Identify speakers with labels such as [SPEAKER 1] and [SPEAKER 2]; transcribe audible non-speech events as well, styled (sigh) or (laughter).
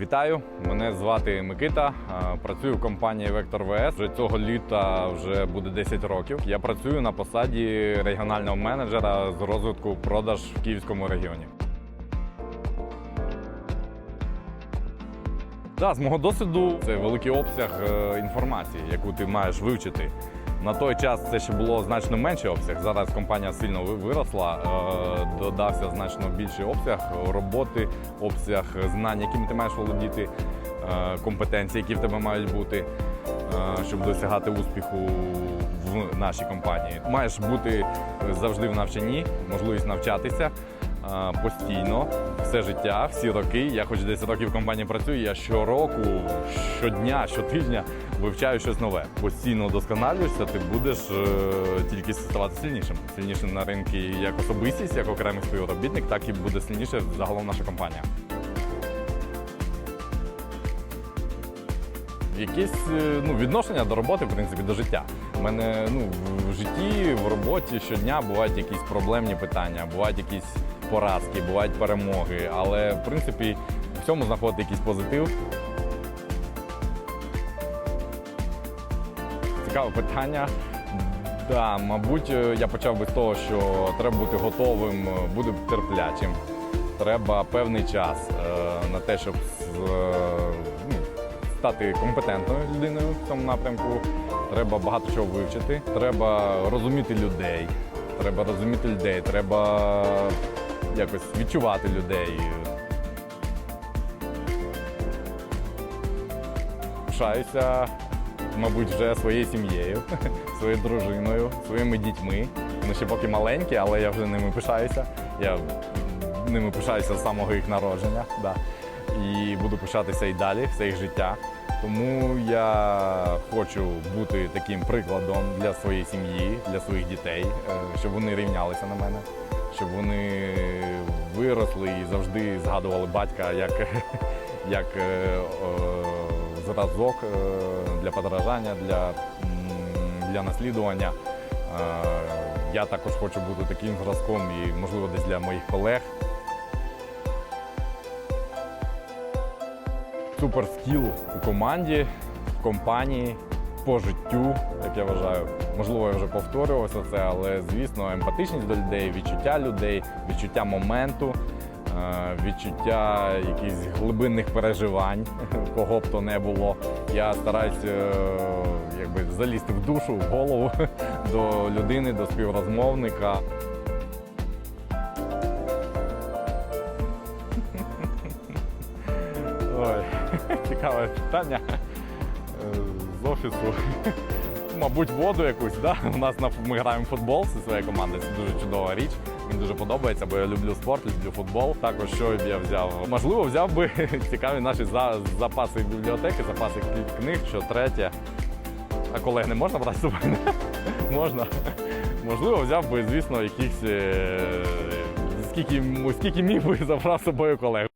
[SPEAKER 1] Вітаю, мене звати Микита. Працюю в компанії Вектор ВС. Вже цього літа вже буде 10 років. Я працюю на посаді регіонального менеджера з розвитку продаж в Київському регіоні. Да, з мого досвіду це великий обсяг е, інформації, яку ти маєш вивчити. На той час це ще було значно менший обсяг. Зараз компанія сильно виросла, е, додався значно більший обсяг роботи, обсяг знань, якими ти маєш володіти, е, компетенції, які в тебе мають бути, е, щоб досягати успіху в нашій компанії. Маєш бути завжди в навчанні, можливість навчатися постійно, все життя, всі роки. Я хоч 10 років в компанії працюю, я щороку, щодня, щотижня вивчаю щось нове. Постійно досконалюєшся, ти будеш е, тільки ставати сильнішим. Сильнішим на ринку як особистість, як окремий співробітник, так і буде сильніше загалом наша компанія. Якісь е, ну, відношення до роботи, в принципі, до життя. У мене ну, в житті, в роботі щодня бувають якісь проблемні питання, бувають якісь поразки, бувають перемоги. Але в принципі в цьому знаходити якийсь позитив. Цікаве питання. Да, мабуть, е, я почав би з того, що треба бути готовим, е, бути терплячим. Треба певний час е, на те, щоб ну, стати компетентною людиною в цьому напрямку. Треба багато чого вивчити. Треба розуміти людей. Треба розуміти людей, треба якось відчувати людей. Пишаюся, мабуть, вже своєю сім'єю, (laughs) своєю дружиною, своїми дітьми. Вони ще поки маленькі, але я вже ними пишаюся. Я ними пишаюся з самого їх народження. Да. І буду пишатися і далі, все їх життя. Тому я хочу бути таким прикладом для своєї сім'ї, для своїх дітей, е, щоб вони рівнялися на мене, щоб вони виросли і завжди згадували батька як, (laughs) як е, зразок е, для подражання, для, для наслідування. Я також хочу бути таким зразком і, можливо, десь для моїх колег. суперскіл у команді, в компанії, по життю, як я вважаю. Можливо, я вже повторювався це, але звісно, емпатичність до людей, відчуття людей, відчуття моменту, е, відчуття якихось глибинних переживань, (laughs) кого б то не було. Я стараюся е, якби залізти в душу, в голову (laughs) до людини, до співрозмовника. (laughs) Ой, цікаве питання Е, офісу. (laughs) Мабуть, воду якусь, да? У нас на ми граємо в футбол зі своєю командою. Це дуже чудова річ. Мені дуже подобається, бо я люблю спорт, люблю футбол. Також що б я взяв? Можливо, взяв би (laughs) цікаві наші за- запаси бібліотеки, запаси книг, що третє. А колег не можна брати з собою? (laughs) можна. Можливо, взяв би, звісно, якихось. е, Скільки, скільки міг би забрав з собою колег.